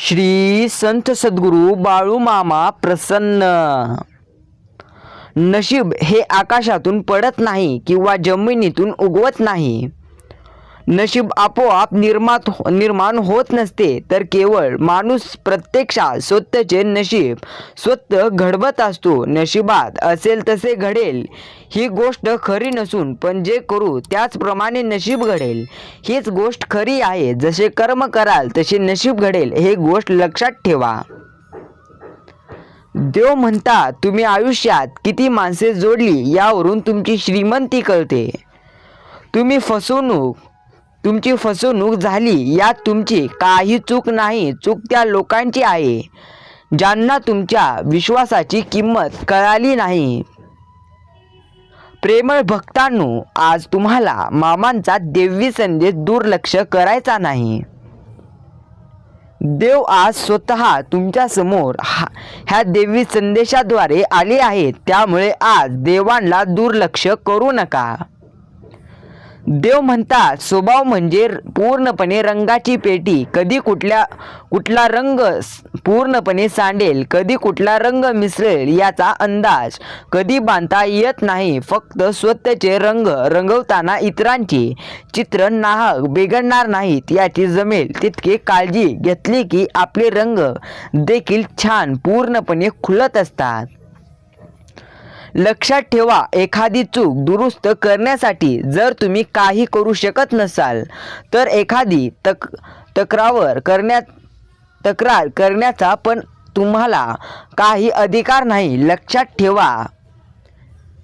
श्री संत सद्गुरू बाळू मामा प्रसन्न. नशीब हे आकाशातून पडत नाही किंवा जमिनीतून उगवत नाही. नशीब आपोआप निर्मात हो-, निर्माण होत नसते तर केवळ माणूस प्रत्यक्षात स्वतःचे नशीब स्वतः घडवत असतो. नशिबात असेल तसे घडेल ही गोष्ट खरी नसून पण जे करू त्याचप्रमाणे नशीब घडेल. हीच गोष्ट खरी आहे जसे कर्म कराल तसे नशीब घडेल हे गोष्ट लक्षात ठेवा. देव म्हणता तुम्ही आयुष्यात किती माणसे जोडली यावरून तुमची श्रीमंती कळते. तुम्ही फसवणूक तुमची फसवणूक झाली यात तुमची काही चूक नाही चूक त्या लोकांची आहे. ज्यांना तुमच्या विश्वासाची किंमत कळाली नाही. प्रेमळ भक्तांनो आज तुम्हाला मामांचा देवी संदेश दुर्लक्ष करायचा नाही. देव आज स्वतः तुमच्यासमोर हा- ह्या देवी संदेशाद्वारे आले आहेत. त्यामुळे आज देवांना दुर्लक्ष करू नका. देव म्हणतात स्वभाव म्हणजे पूर्णपणे रंगाची पेटी. कधी कुठल्या कुठला रंग पूर्णपणे सांडेल कधी कुठला रंग मिसळेल याचा अंदाज. कधी बांधता येत नाही फक्त स्वतःचे रंग रंगवताना इतरांची चित्र नाहक बिघडणार नाहीत याची जमेल तितके काळजी घेतली की आपले रंग देखील छान पूर्णपणे खुलत असतात. लक्षात ठेवा एखादी चूक दुरुस्त करण्यासाठी जर तुम्ही काही करू शकत नसाल तर एखादी तक तक्रार करण्यात तक्रार करण्याचा पण तुम्हाला काही अधिकार नाही. लक्षात ठेवा.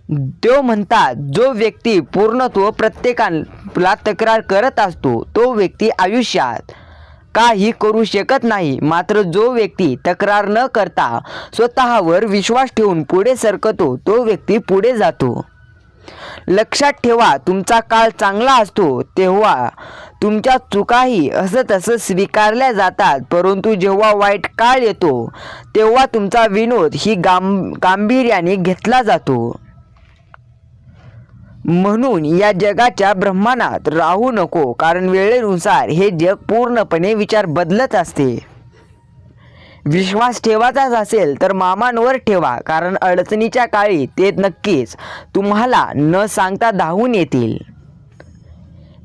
देव म्हणतात जो व्यक्ती पूर्णत्व प्रत्येकाला तक्रार करत असतो तो व्यक्ती आयुष्यात काही करू शकत नाही. मात्र जो व्यक्ती तक्रार न करता स्वतःवर विश्वास ठेवून पुढे सरकतो तो व्यक्ती पुढे जातो. लक्षात ठेवा तुमचा काळ चांगला असतो तेव्हा तुमच्या चुकाही असं तसं स्वीकारल्या जातात. परंतु जेव्हा वाईट काळ येतो तेव्हा तुमचा विनोद ही गांभ गांभीर्याने घेतला जातो. म्हणून या जगाच्या ब्रह्मानात राहू नको कारण वेळेनुसार हे जग पूर्णपणे विचार बदलत असते. विश्वास ठेवायचाच असेल तर मामांवर ठेवा कारण अडचणीच्या काळी ते नक्कीच तुम्हाला न सांगता धावून येतील.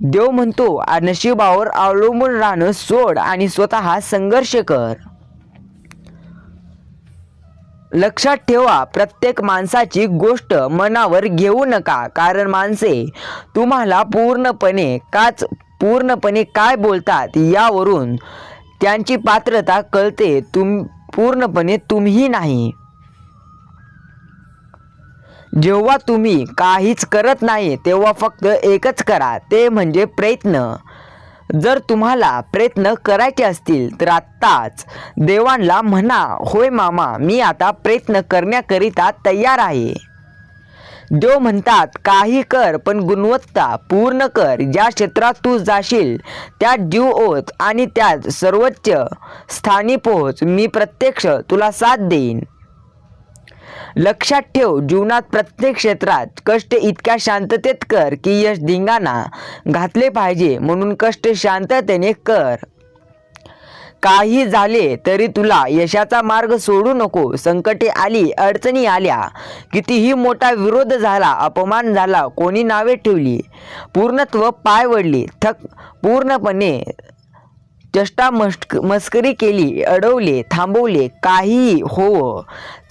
देव म्हणतो नशिबावर अवलंबून राहणं सोड आणि स्वतः संघर्ष कर. लक्षात ठेवा प्रत्येक माणसाची गोष्ट मनावर घेऊ नका. कारण माणसे तुम्हाला पूर्णपणे काच पूर्णपणे काय बोलतात यावरून त्यांची पात्रता कळते. तुम पूर्णपणे तुम्ही नाही. जेव्हा तुम्ही काहीच करत नाही तेव्हा फक्त एकच करा. ते म्हणजे प्रयत्न. जर तुम्हाला प्रयत्न करायचे असतील तर आत्ताच देवांना म्हणा होय मामा मी आता प्रयत्न करण्याकरिता तयार आहे. देव म्हणतात काही कर पण गुणवत्ता पूर्ण कर. ज्या क्षेत्रात तू जाशील त्यात जीव ओत आणि त्यात सर्वोच्च स्थानी पोहोच. मी प्रत्यक्ष तुला साथ देईन. लक्षात ठेव जीवनात प्रत्येक क्षेत्रात कष्ट इतक्या शांततेत कर की यश धिंगाणा घातले पाहिजे. म्हणून कष्ट शांततेने कर. काही झाले तरी तुला यशाचा मार्ग सोडू नको. संकटे आली अडचणी आल्या. कितीही मोठा विरोध झाला अपमान झाला कोणी नावे ठेवली. पूर्णत्व पाय वडली थक पूर्णपणे चष्टा मस्क मस्करी केली अडवले थांबवले काहीही हो.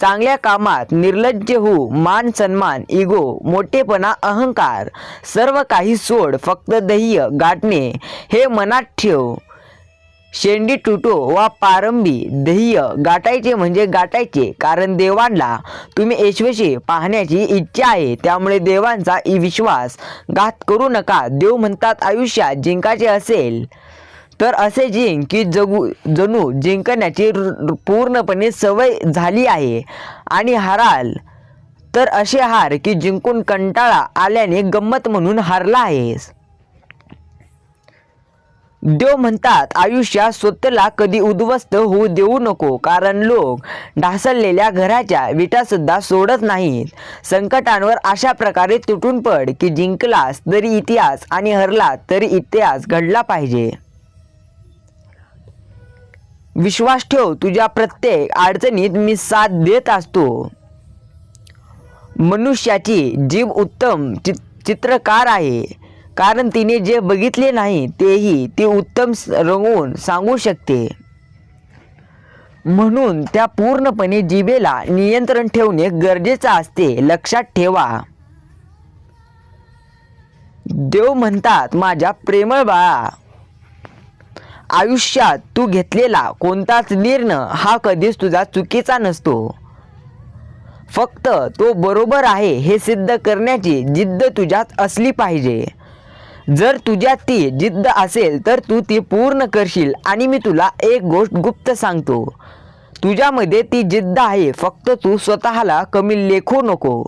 चांगल्या कामात निर्लज्ज हो मान सन्मान इगो मोठेपणा अहंकार सर्व काही सोड फक्त ध्येय गाठणे हे मनात ठेव. शेंडी टुटो वा पारंबी ध्येय गाठायचे म्हणजे गाठायचे कारण देवांना तुम्ही यशस्वी पाहण्याची इच्छा आहे त्यामुळे देवांचा इ विश्वास घात करू नका. देव म्हणतात आयुष्यात जिंकायचे असेल. तर असे जिंक की जगू जणू जिंकण्याची पूर्णपणे सवय झाली आहे. आणि हाराल. तर असे हार की जिंकून कंटाळा आल्याने गंमत म्हणून हारला आहेस. देव म्हणतात आयुष्यात स्वतःला कधी उद्ध्वस्त होऊ देऊ नको कारण लोक ढासळलेल्या घराच्या विटासुद्धा सोडत नाहीत. संकटांवर अशा प्रकारे तुटून पड की जिंकलास तरी इतिहास आणि हरला तरी इतिहास घडला पाहिजे. विश्वास ठेव तुझ्या प्रत्येक अडचणीत मी साथ देत असतो. मनुष्याची जीव उत्तम चि चित्रकार आहे. कारण तिने जे बघितले नाही तेही ती उत्तम रंगवून सांगू शकते. म्हणून त्या पूर्णपणे जिबेला नियंत्रण ठेवणे गरजेचं असते. लक्षात ठेवा. देव म्हणतात माझ्या प्रेमळ बाळा आयुष्यात तू घेतलेला कोणताच निर्णय हा कधीच तुझा चुकीचा नसतो. फक्त तो बरोबर आहे हे सिद्ध करण्याची जिद्द तुझ्यात असली पाहिजे. जर तुझ्यात ती जिद्द असेल तर तू ती पूर्ण करशील आणि मी तुला एक गोष्ट गुप्त सांगतो. तुझ्यामध्ये ती जिद्द आहे फक्त तू स्वतःला कमी लेखू नको.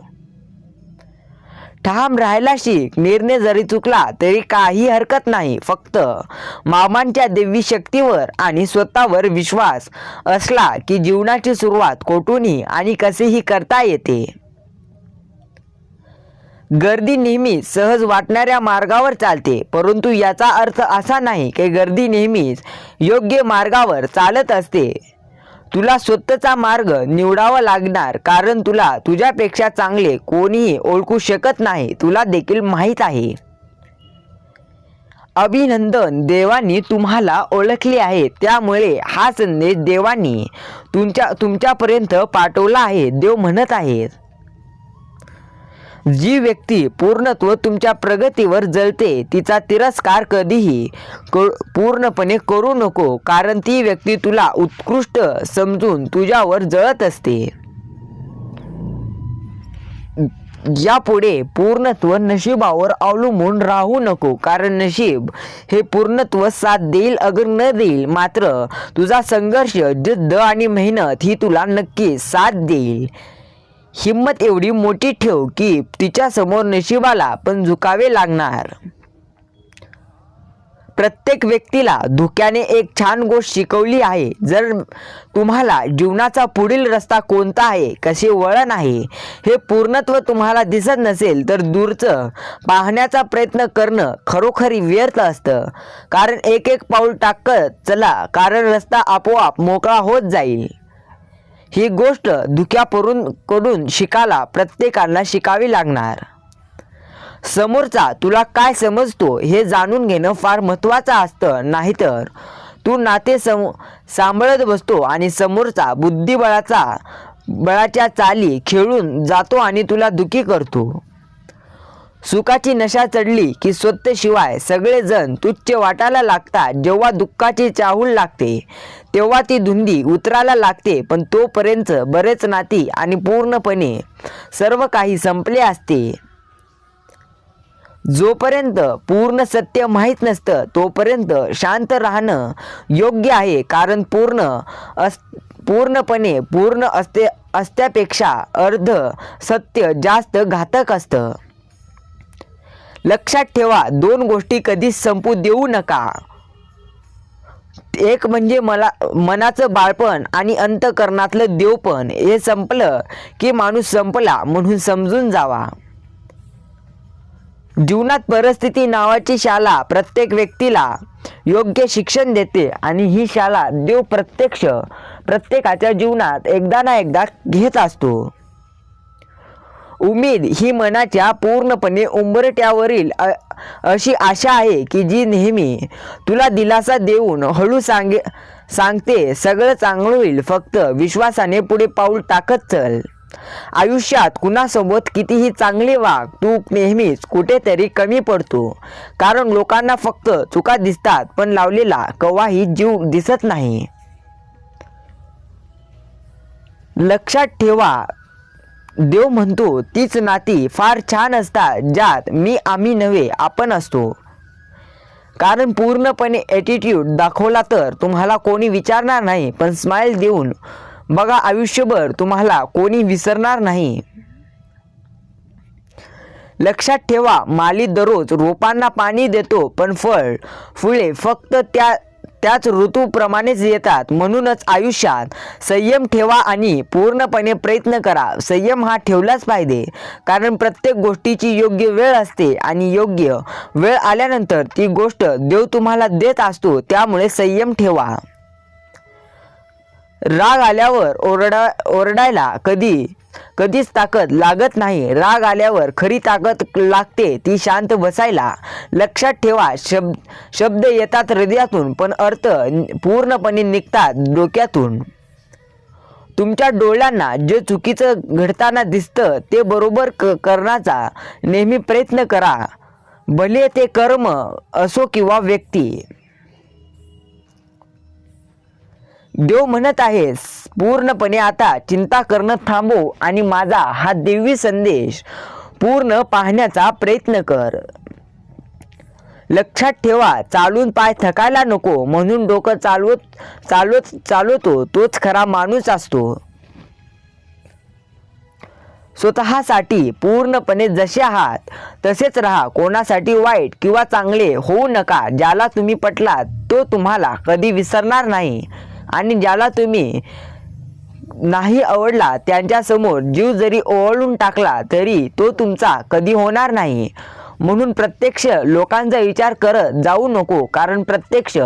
ठाम राहायला शिक निर्णय जरी चुकला तरी काही हरकत नाही. फक्त मामांच्या देवी शक्तीवर आणि स्वतःवर विश्वास असला की जीवनाची सुरुवात कोठूनही आणि कसेही करता येते. गर्दी नेहमी सहज वाटणाऱ्या मार्गावर चालते परंतु याचा अर्थ असा नाही की गर्दी नेहमीच योग्य मार्गावर चालत असते. तुला स्वतःचा मार्ग निवडावा लागणार कारण तुला तुझ्यापेक्षा चांगले कोणीही ओळखू शकत नाही तुला देखील माहीत आहे. अभिनंदन देवानी तुम्हाला ओळखले आहे त्यामुळे हा संदेश देवानी तुमच्या तुमच्यापर्यंत पाठवला आहे देव म्हणत आहेत. जी व्यक्ती पूर्णत्व तुमच्या प्रगतीवर जळते तिचा तिरस्कार कधीही पूर्णपणे करू नको कारण ती व्यक्ती तुला उत्कृष्ट समजून तुझ्यावर जळत असते. यापुढे पूर्णत्व नशिबावर अवलंबून राहू नको कारण नशीब हे पूर्णत्व साथ देईल अगर न देईल मात्र तुझा संघर्ष जिद्द आणि मेहनत ही तुला नक्की साथ देईल. हिंमत एवढी मोठी ठेव की तिच्यासमोर नशिबाला पण झुकावे लागणार. प्रत्येक व्यक्तीला धुक्याने एक छान गोष्ट शिकवली आहे. जर तुम्हाला जीवनाचा पुढील रस्ता कोणता आहे कसे वळण आहे हे पूर्णत्व तुम्हाला दिसत नसेल तर दूरचं पाहण्याचा प्रयत्न करणं खरोखरी व्यर्थ असतं. कारण एक एक पाऊल टाकत चला कारण रस्ता आपोआप मोकळा होत जाईल. ही गोष्ट धुक्यापरून कडून शिकायला प्रत्येकाला शिकावी लागणार. समोरचा तुला काय समजतो हे जाणून घेणं फार महत्त्वाचं असतं नाहीतर तू नाते सम सांभाळत बसतो आणि समोरचा बुद्धिबळाचा बळाच्या चाली खेळून जातो आणि तुला दुखी करतो. सुखाची नशा चढली की स्वतःशिवाय सगळेजण तुच्छ वाटायला लागतात जेव्हा दुःखाची चाहूल लागते तेव्हा ती धुंदी उतरायला लागते पण तोपर्यंत बरेच नाती आणि पूर्णपणे सर्व काही संपले असते. जोपर्यंत पूर्ण सत्य माहीत नसतं तोपर्यंत शांत राहणं योग्य आहे कारण पूर्ण अस पूर्णपणे पूर्ण असते असत्यापेक्षा अर्ध सत्य जास्त घातक असतं. लक्षात ठेवा दोन गोष्टी कधीच संपू देऊ नका. एक म्हणजे मला मनाचं बाळपण आणि अंतकरणातलं देवपण हे संपलं की माणूस संपला म्हणून समजून जावा. जीवनात परिस्थिती नावाची शाळा प्रत्येक व्यक्तीला योग्य शिक्षण देते आणि ही शाळा देव प्रत्यक्ष प्रत्येकाच्या जीवनात एकदा ना एकदा घेत असतो. उमेद ही मनाच्या पूर्णपणे उंबरट्यावरील अ- अशी आशा आहे की जी नेहमी तुला दिलासा देऊन हळू सांगे सांगते सगळं चांगलं होईल. फक्त विश्वासाने पुढे पाऊल टाकत चल. आयुष्यात कुणासोबत कितीही चांगले वाग तू नेहमीच कुठेतरी कमी पडतो. कारण लोकांना फक्त चुका दिसतात पण लावलेला कवाही जीव दिसत नाही. लक्षात ठेवा देव म्हणतो तीच नाती फार छान असतात ज्यात मी आम्ही नव्हे आपण असतो. कारण पूर्णपणे ॲटिट्यूड दाखवला तर तुम्हाला कोणी विचारणार नाही पण स्माईल देऊन बघा आयुष्यभर तुम्हाला कोणी विसरणार नाही. लक्षात ठेवा माली दररोज रोपांना पाणी देतो पण फळ फुले फक्त त्या त्याच ऋतूप्रमाणेच येतात. म्हणूनच आयुष्यात संयम ठेवा आणि पूर्णपणे प्रयत्न करा. संयम हा ठेवलाच पाहिजे. कारण प्रत्येक गोष्टीची योग्य वेळ असते आणि योग्य वेळ आल्यानंतर ती गोष्ट देव तुम्हाला देत असतो त्यामुळे संयम ठेवा. राग आल्यावर ओरडा ओरडायला कधी कधीच ताकद लागत नाही राग आल्यावर खरी ताकद लागते ती शांत बसायला. लक्षात ठेवा शब्द शब्द येतात हृदयातून पण अर्थ पूर्णपणे निघतात डोक्यातून. तुमच्या डोळ्यांना जे चुकीचं घडताना दिसतं ते बरोबर क करण्याचा नेहमी प्रयत्न करा. भले ते कर्म असो किंवा व्यक्ती. देव म्हणत आहेस पूर्णपणे आता चिंता करणं थांबव आणि माझा हा देवी संदेश पूर्ण पाहण्याचा प्रयत्न कर. लक्षात ठेवा चालून पाय थकायला नको म्हणून डोकं चालवत चालवत चालवतो तोच खरा माणूस असतो. स्वतःसाठी पूर्णपणे जसे आहात तसेच राहा कोणासाठी वाईट किंवा चांगले होऊ नका ज्याला तुम्ही पटलात तो तुम्हाला कधी विसरणार नाही. आणि ज्याला तुम्ही नाही आवडला त्यांच्यासमोर जीव जरी ओवाळून टाकला तरी तो तुमचा कधी होणार नाही. म्हणून प्रत्यक्ष लोकांचा विचार करत जाऊ नको कारण प्रत्यक्ष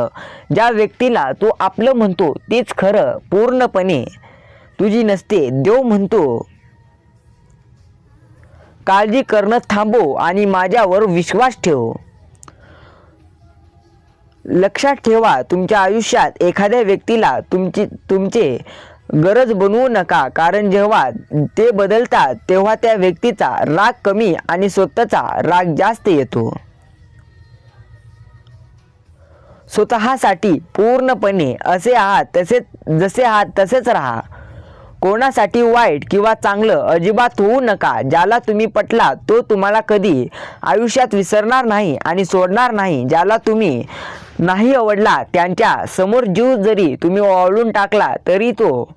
ज्या व्यक्तीला तू आपलं म्हणतो तेच खरं पूर्णपणे तुझी नसते. देव म्हणतो काळजी करणं थांबव आणि माझ्यावर विश्वास ठेव. लक्षात ठेवा तुमच्या आयुष्यात एखाद्या व्यक्तीला तुमची तुमचे गरज बनवू नका. कारण जेव्हा ते बदलतात तेव्हा त्या व्यक्तीचा राग कमी आणि स्वतःचा राग जास्त येतो. स्वतःसाठी पूर्णपणे असे आहात तसेच जसे आहात तसेच राहा. कोणासाठी वाईट किंवा चांगलं अजिबात होऊ नका. ज्याला तुम्ही पटला तो तुम्हाला कधी आयुष्यात विसरणार नाही आणि सोडणार नाही. ज्याला तुम्ही नाही आवडला त्यांच्यासमोर जीव जरी तुम्ही ओवाळून टाकला तरी तो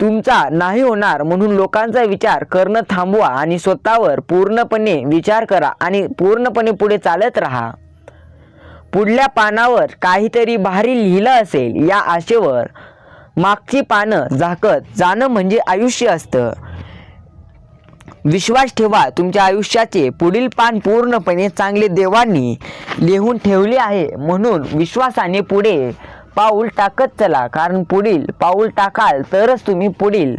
तुमचा नाही होणार म्हणून लोकांचा विचार करणं थांबवा आणि स्वतःवर पूर्णपणे विचार करा आणि पूर्णपणे पुढे चालत राहा. पुढल्या पानावर काहीतरी भारी लिहिलं असेल या आशेवर मागची पानं झाकत जाणं म्हणजे आयुष्य असतं. विश्वास ठेवा तुमच्या आयुष्याचे पुढील पान पूर्णपणे चांगले देवांनी लिहून ठेवले आहे. म्हणून विश्वासाने पुढे पाऊल टाकत चला कारण पुढील पाऊल टाकाल तरच तुम्ही पुढील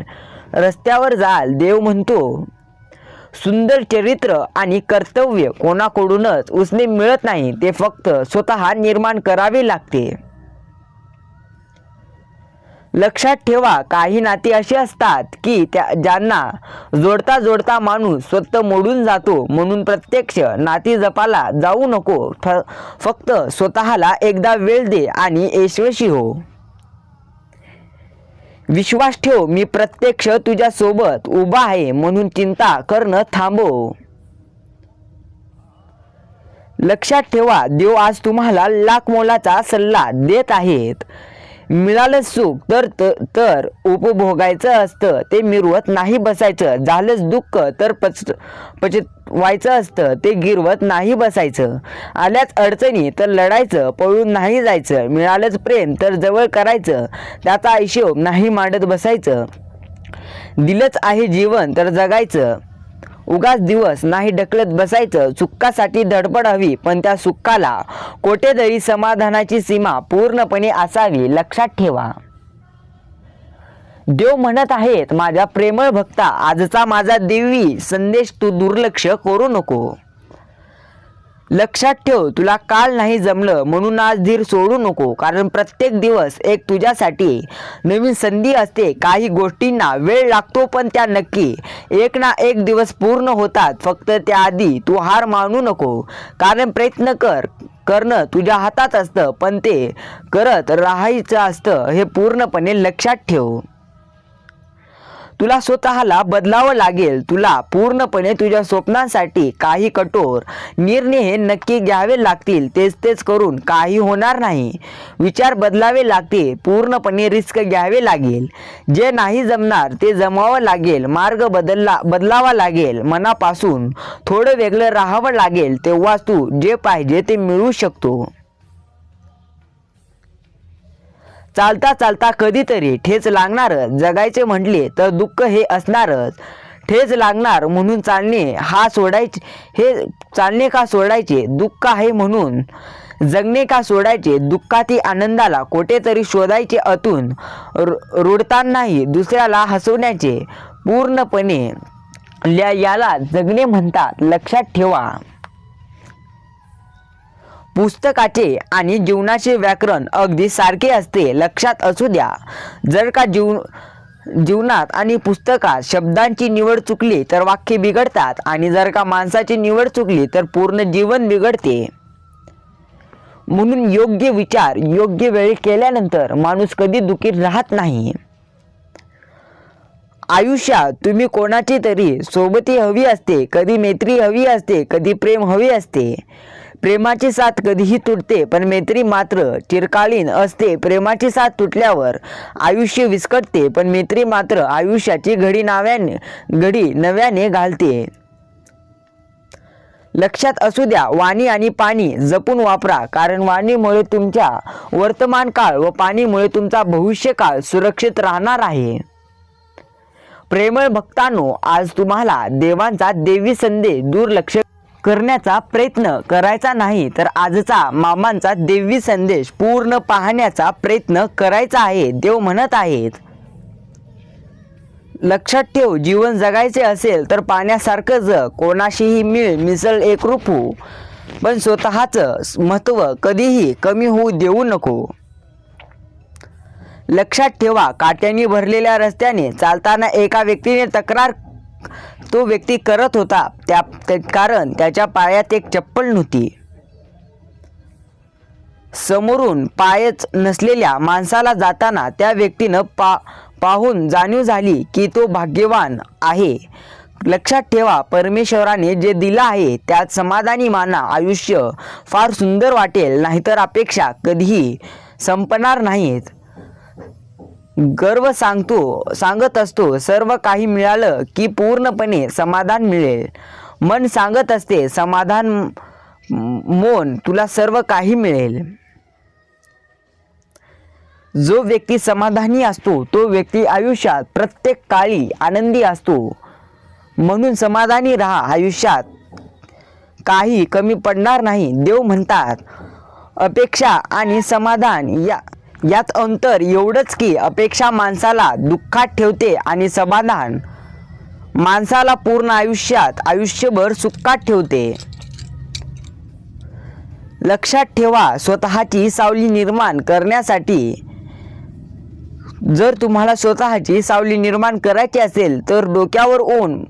रस्त्यावर जाल. देव म्हणतो सुंदर चरित्र आणि कर्तव्य कोणाकडूनच उसने मिळत नाही. ते फक्त स्वतः निर्माण करावे लागते. लक्षात ठेवा काही नाती अशी असतात की त्या ज्यांना जोडता जोडता माणूस स्वतः मोडून जातो म्हणून प्रत्यक्ष नाती जपाला जाऊ नको. फ फक्त स्वतःला एकदा वेळ दे आणि यशस्वी हो. विश्वास ठेव मी प्रत्यक्ष तुझ्या सोबत उभा आहे म्हणून चिंता करणं थांबव. लक्षात ठेवा देव आज तुम्हाला लाख मोलाचा सल्ला देत आहेत. मिळालं सुख तर तर उपभोगायचं असतं. ते मिरवत नाही बसायचं. झालंच दुःख तर पच पचवायचं असतं. ते गिरवत नाही बसायचं. आल्याच अडचणी तर लढायचं. पळून नाही जायचं. मिळालंच प्रेम तर जवळ करायचं. त्याचा हिशोब नाही मांडत बसायचं. दिलंच आहे जीवन तर जगायचं. उगाच दिवस नाही ढकलत बसायचं. सुखासाठी धडपड हवी पण त्या सुखाला कोठेतरी समाधानाची सीमा पूर्णपणे असावी लक्षात ठेवा. देव म्हणत आहेत माझ्या प्रेमळ भक्ता आजचा माझा देवी संदेश तू दुर्लक्ष करू नको. लक्षात ठेव तुला काल नाही जमलं म्हणून आज धीर सोडू नको. कारण प्रत्येक दिवस एक तुझ्यासाठी नवीन संधी असते. काही गोष्टींना वेळ लागतो पण त्या नक्की. एक ना एक दिवस पूर्ण होतात. फक्त त्याआधी तू हार मानू नको. कारण प्रयत्न कर. करणं तुझ्या हातात असतं पण ते करत राहायचं असतं हे पूर्णपणे लक्षात ठेव. तुला स्वतःला बदलावं लागेल. तुला पूर्णपणे तुझ्या स्वप्नांसाठी काही कठोर निर्णय हे नक्की घ्यावे लागतील. तेच तेच करून काही होणार नाही. विचार बदलावे लागते पूर्णपणे रिस्क घ्यावे लागेल. जे नाही जमणार ते जमावं लागेल. मार्ग बदलला बदलावा लागेल. मनापासून थोडं वेगळं राहावं लागेल. तेव्हाच तू जे पाहिजे ते मिळू शकतो. चालता चालता कधीतरी ठेच लागणारच जगायचे म्हटले तर दुःख हे असणारच ठेच लागणार म्हणून चालणे हा सोडायचे हे चालणे का सोडायचे? दुःख आहे म्हणून. जगणे का सोडायचे? दुःखाती आनंदाला कुठेतरी शोधायचे अतून. रु- रुडतानाही दुसऱ्याला हसवण्याचे. पूर्णपणे याला जगणे म्हणतात लक्षात ठेवा. पुस्तकाचे आणि जीवनाचे व्याकरण अगदी सारखे असते लक्षात असू द्या. जर का जीव जीवनात आणि पुस्तकात शब्दांची निवड चुकली तर वाक्य बिघडतात आणि जर का माणसाची निवड चुकली तर पूर्ण जीवन बिघडते. म्हणून योग्य विचार योग्य वेळी केल्यानंतर माणूस कधी दुखी राहत नाही. आयुष्यात तुम्ही कोणाची तरी सोबती हवी असते कधी मैत्री हवी असते कधी प्रेम हवी असते. प्रेमाची साथ कधीही तुटते पण मैत्री मात्र चिरकालीन असते. प्रेमाची साथ तुटल्यावर आयुष्य विस्कटते पण मैत्री मात्र आयुष्याची घडी नाव्याने घडी नव्याने घालते. लक्षात असू द्या वाणी आणि पाणी जपून वापरा कारण वाणीमुळे तुमच्या वर्तमान काळ व पाणीमुळे तुमचा भविष्य काळ सुरक्षित राहणार आहे. प्रेमळ भक्तांनो आज तुम्हाला देवांचा देवी संदेश दुर्लक्ष करण्याचा प्रयत्न करायचा नाही तर आजचा मामांचा देवी संदेश पूर्ण पाहण्याचा प्रयत्न करायचा आहे देव म्हणत आहेत. लक्षात ठेव जीवन जगायचे असेल तर पाण्यासारखं जग कोणाशीही मिळ मिसळ एकरूप हो पण स्वतःचं महत्त्व कधीही कमी होऊ देऊ नको. लक्षात ठेवा काट्याने भरलेल्या रस्त्याने चालताना एका व्यक्तीने तक्रार तो व्यक्ती करत होता त्या कारण त्याच्या पायात एक चप्पल नव्हती. समोरून पायच नसलेल्या माणसाला जाताना त्या व्यक्तीनं पा पाहून जाणीव झाली की तो भाग्यवान आहे. लक्षात ठेवा परमेश्वराने जे दिलं आहे त्यात समाधानी माना आयुष्य फार सुंदर वाटेल नाहीतर अपेक्षा कधीही संपणार नाहीत. गर्व सांगतो सांगत असतो सर्व काही मिळालं की पूर्णपणे समाधान मिळेल. मन सांगत असते समाधान मोन तुला सर्व काही मिळेल. जो व्यक्ती समाधानी असतो तो व्यक्ती आयुष्यात प्रत्येक काळी आनंदी असतो. म्हणून समाधानी राहा आयुष्यात काही कमी पडणार नाही देव म्हणतात. अपेक्षा आणि समाधान या यात अंतर एवढंच की अपेक्षा माणसाला दुःखात ठेवते आणि समाधान. माणसाला पूर्ण आयुष्यात आयुष्यभर सुखात ठेवते. लक्षात ठेवा स्वतःची सावली निर्माण करण्यासाठी. जर तुम्हाला स्वतःची सावली निर्माण करायची असेल तर डोक्यावर ओन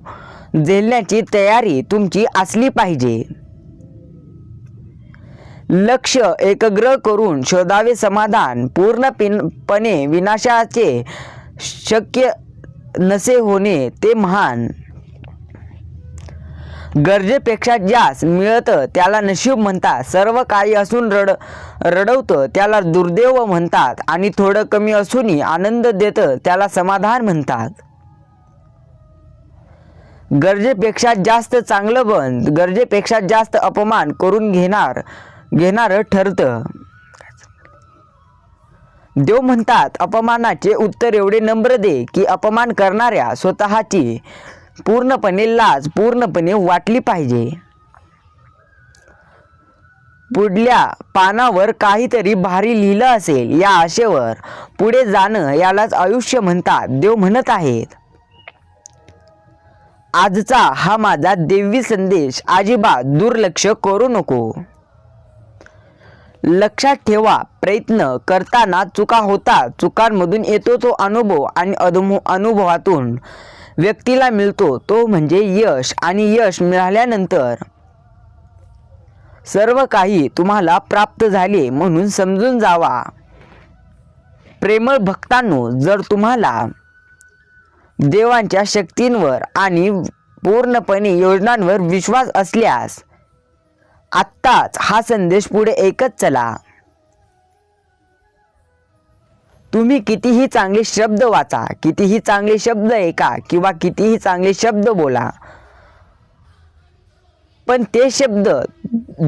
झेलण्याची तयारी तुमची असली पाहिजे. लक्ष एकग्र करून शोधावे समाधान. पूर्णपणे विनाशाचे शक्य नसे होणे ते महान. गरजेपेक्षा जास्त मिळतं त्याला नशीब म्हणतात. सर्व काही असून रड रडवतं त्याला दुर्दैव म्हणतात आणि थोडं कमी असूनही आनंद देतं त्याला समाधान म्हणतात. गरजेपेक्षा जास्त चांगलं बन गरजेपेक्षा जास्त अपमान करून घेणार. घेणारं ठरतं. देव म्हणतात अपमानाचे उत्तर एवढे नम्र दे की अपमान करणाऱ्या स्वतःची पूर्णपणे लाज पूर्णपणे वाटली पाहिजे. पुढल्या पानावर काहीतरी भारी लिहिलं असेल या आशेवर पुढे जाणं यालाच आयुष्य म्हणतात देव म्हणत आहेत. आजचा हा माझा देवी संदेश अजिबात दुर्लक्ष करू नको. लक्षात ठेवा प्रयत्न करताना चुका होता चुकांमधून येतो तो अनुभव आणि अनुभव अनुभवातून व्यक्तीला मिळतो तो म्हणजे यश आणि यश मिळाल्यानंतर सर्व काही तुम्हाला प्राप्त झाले म्हणून समजून जावा. प्रेमळ भक्तांनो जर तुम्हाला देवांच्या शक्तींवर आणि पूर्णपणे योजनांवर विश्वास असल्यास आत्ताच हा संदेश पुढे एकच चला. तुम्ही कितीही चांगले शब्द वाचा कितीही चांगले शब्द ऐका किंवा कितीही चांगले शब्द बोला. पण ते शब्द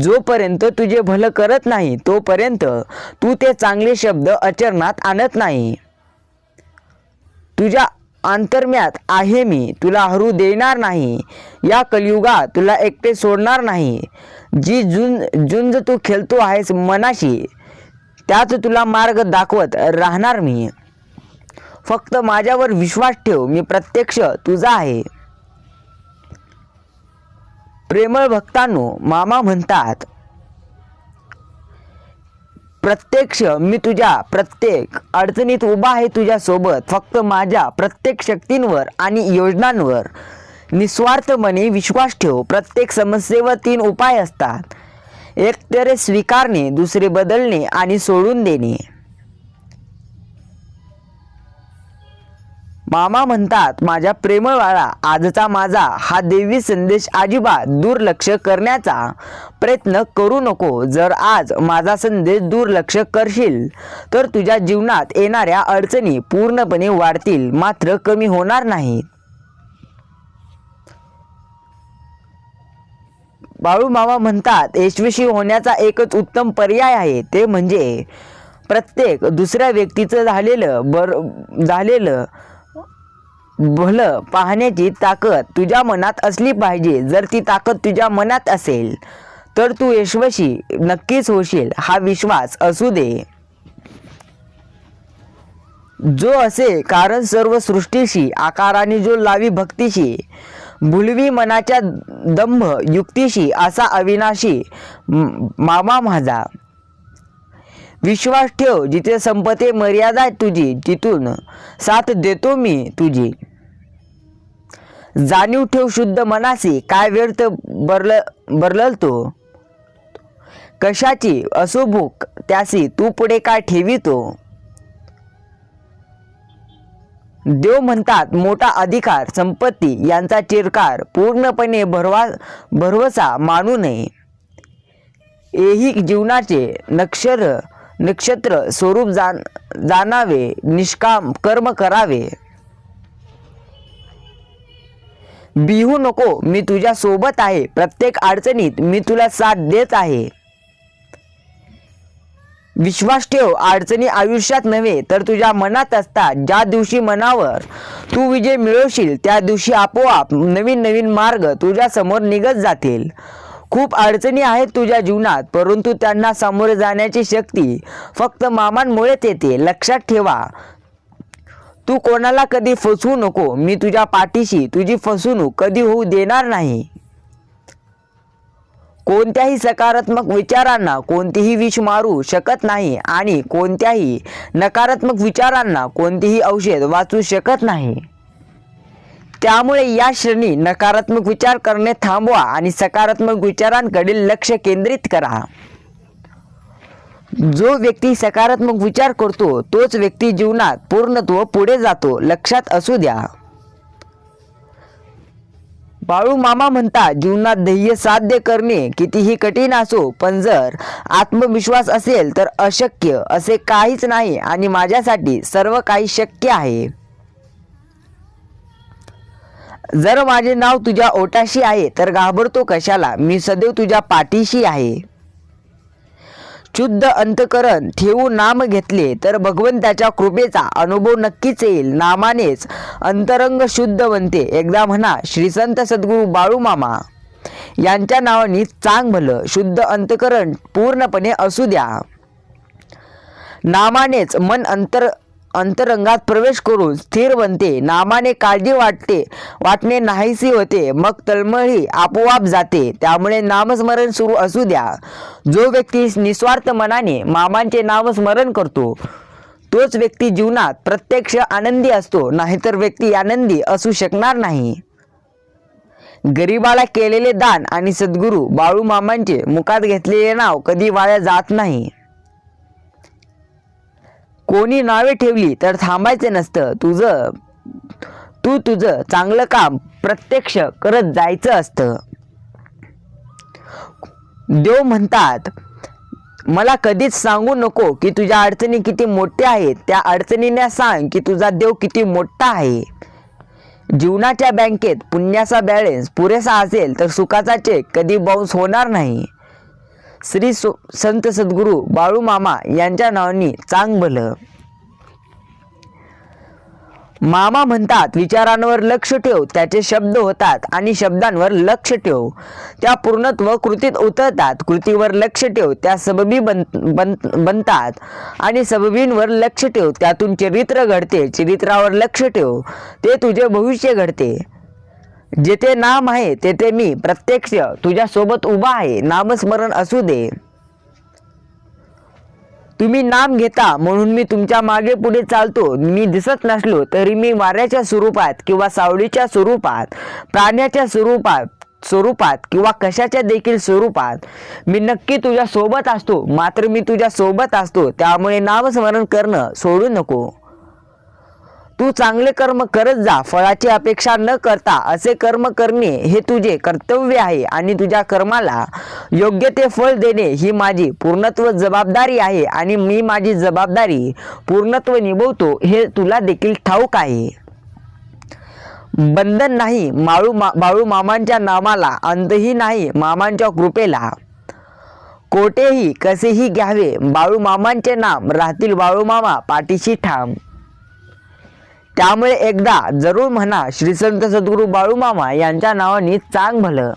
जोपर्यंत तुझे भलं करत नाही तोपर्यंत तू ते चांगले शब्द आचरणात आणत नाही. तुझ्या अंतर्म्यात आहे मी तुला हरू देणार नाही. या कलियुगात तुला एकटे सोडणार नाही. जी जुंज जुंज तू खेळतो आहेस मनाशी त्याच तुला मार्ग दाखवत राहणार मी. फक्त माझ्यावर विश्वास ठेव मी प्रत्यक्ष तुझा आहे. प्रेमळ भक्तांनो मामा म्हणतात प्रत्यक्ष मी तुझ्या प्रत्येक अडचणीत उभा आहे तुझ्या सोबत फक्त माझ्या प्रत्येक शक्तींवर आणि योजनांवर. निस्वार्थपणे विश्वास ठेव. प्रत्येक समस्येवर तीन उपाय असतात. एक तर स्वीकारणे दुसरे बदलणे आणि सोडून देणे. मामा म्हणतात माझ्या प्रेमळ बाळा आजचा माझा हा देवी संदेश अजिबात दुर्लक्ष करण्याचा प्रयत्न करू नको. जर आज माझा संदेश दुर्लक्ष करशील तर तुझ्या जीवनात येणाऱ्या अडचणी पूर्णपणे वाढतील. मात्र कमी होणार नाहीत. बाळू मामा म्हणतात यशस्वी होण्याचा एकच उत्तम पर्याय आहे ते म्हणजे प्रत्येक दुसऱ्या व्यक्तीचं झालेलं बर झालेलं भलं पाहण्याची ताकद तुझ्या मनात असली पाहिजे. जर ती ताकद तुझ्या मनात असेल तर तू यशस्वी नक्कीच होशील हा विश्वास असू दे. जो असे कारण सर्व सृष्टीशी आकाराने जो लावी भक्तीशी भुलवी मनाच्या दंभ युक्तीशी असा अविनाशी मामा माझा. विश्वास ठेव जिथे संपते मर्यादा तुझी तिथून साथ देतो मी तुझी. जाणीव ठेव शुद्ध मनासी काय व्यर्थ बरल बरलतो? कशाची? असो भूक त्यासी तू पुढे काय ठेवितो? देव म्हणतात मोठा अधिकार संपत्ती यांचा चिरकार पूर्णपणे भरवा भरवसा मानू नये. एही जीवनाचे नक्षर नक्षत्र स्वरूप जाण जाणावे निष्काम कर्म करावे. बिहू नको मी तुझ्या सोबत आहे. प्रत्येक अडचणीत मी तुला साथ देत आहे. विश्वास ठेव अडचणी आयुष्यात नव्हे तर तुझ्या मनात असतात ज्या दिवशी मनावर तू विजय मिळवशील त्या दिवशी आपोआप नवीन नवीन मार्ग तुझ्या समोर निघत जातील. खूप अडचणी आहेत तुझ्या जीवनात परंतु त्यांना सामोरे जाण्याची शक्ती फक्त मामांमुळेच येते. लक्षात ठेवा तू कोणाला कधी फसवू नको मी तुझ्या पाठीशी तुझी फसवणूक कधी होऊ देणार नाही. कोणत्याही सकारात्मक विचारांना कोणतीही विष मारू शकत नाही आणि कोणत्याही नकारात्मक विचारांना कोणतेही औषध वाचू शकत नाही. त्यामुळे या श्रेणी नकारात्मक विचार करणे थांबवा आणि सकारात्मक विचारांकडे लक्ष केंद्रित करा. जो व्यक्ती सकारात्मक विचार करतो तोच व्यक्ती जीवनात पूर्णत्व पुढे जातो लक्षात असू द्या. बाळू मामा म्हणतात जीवनात ध्येय साध्य करणे कितीही कठीण असो पण जर आत्मविश्वास असेल तर अशक्य असे काहीच नाही आणि माझ्यासाठी सर्व काही शक्य आहे. जर माझे नाव तुझ्या ओटाशी आहे तर घाबरतो कशाला? मी सदैव तुझ्या पाठीशी आहे. शुद्ध अंतकरण ठेवून नाम घेतले तर भगवंताच्या कृपेचा अनुभव नक्कीच येईल. नामानेच अंतरंग शुद्ध बनते. एकदा म्हणा श्री संत सद्गुरू बाळूमामा यांच्या नावाने चांग भलं शुद्ध अंतकरण पूर्णपणे असू द्या. नामानेच मन अंतर अंतरंगात प्रवेश करून स्थिर बनते नामाने काळजी वाटते वाटणे नाहीसी होते मग तळमळी आपोआप जाते त्यामुळे नामस्मरण सुरू असू द्या. जो व्यक्ती निस्वार्थ मनाने मामांचे नामस्मरण करतो तोच व्यक्ती जीवनात प्रत्यक्ष आनंदी असतो नाहीतर व्यक्ती आनंदी असू शकणार नाही. गरिबाला केलेले दान आणि सद्गुरू बाळू मामांचे मुखात घेतलेले नाव कधी वाया जात नाही. कोणी नावे ठेवली तर थांबायचे नसतं. तुझं तू तुझं चांगलं काम प्रत्यक्ष करत जायचं असतं. देव म्हणतात मला कधीच सांगू नको की तुझ्या अडचणी किती मोठ्या आहेत. त्या अडचणींना सांग की तुझा देव किती मोठा आहे. जीवनाच्या बँकेत पुण्याचा बॅलन्स पुरेसा असेल तर सुखाचा चेक कधी बाउन्स होणार नाही. श्री संत सद्गुरू बाळू मामा यांच्या नावानी चांग भलं. मामा म्हणतात विचारांवर लक्ष ठेव त्याचे शब्द होतात आणि शब्दांवर लक्ष ठेव. त्या पूर्णत्व कृतीत उतरतात कृतीवर लक्ष ठेव त्या सबबी बन बन बनतात आणि सबबींवर लक्ष ठेव त्यातून चरित्र घडते चरित्रावर लक्ष ठेव ते तुझे भविष्य घडते. जेथे नाम आहे तेथे मी प्रत्यक्ष तुझ्या सोबत उभा आहे. नामस्मरण असू दे. तुम्ही नाम घेता म्हणून मी तुमच्या मागे पुढे चालतो. मी दिसत नसलो तरी मी वाऱ्याच्या स्वरूपात किंवा सावळीच्या स्वरूपात प्राण्याच्या स्वरूपात स्वरूपात किंवा कशाच्या देखील स्वरूपात मी नक्की तुझ्या सोबत असतो. मात्र मी तुझ्या सोबत असतो. त्यामुळे नामस्मरण करणं सोडू नको. तू चांगले कर्म करत जा फळाची अपेक्षा न करता असे कर्म करणे हे तुझे कर्तव्य आहे आणि तुझ्या कर्माला योग्य ते फळ देणे ही माझी पूर्णत्व जबाबदारी आहे आणि मी माझी जबाबदारी पूर्णत्व निभवतो हे तुला देखील ठाऊक आहे. बंधन नाही माळू मा बाळू मामांच्या नामाला अंतही नाही मामांच्या कृपेला. कोठेही कसेही घ्यावे बाळू मामांचे नाम राहतील बाळू मामा पाठीशी ठाम. त्यामुळे एकदा जरूर म्हणा श्री संत सद्गुरू बाळूमामा यांच्या नावाने चांग भलं.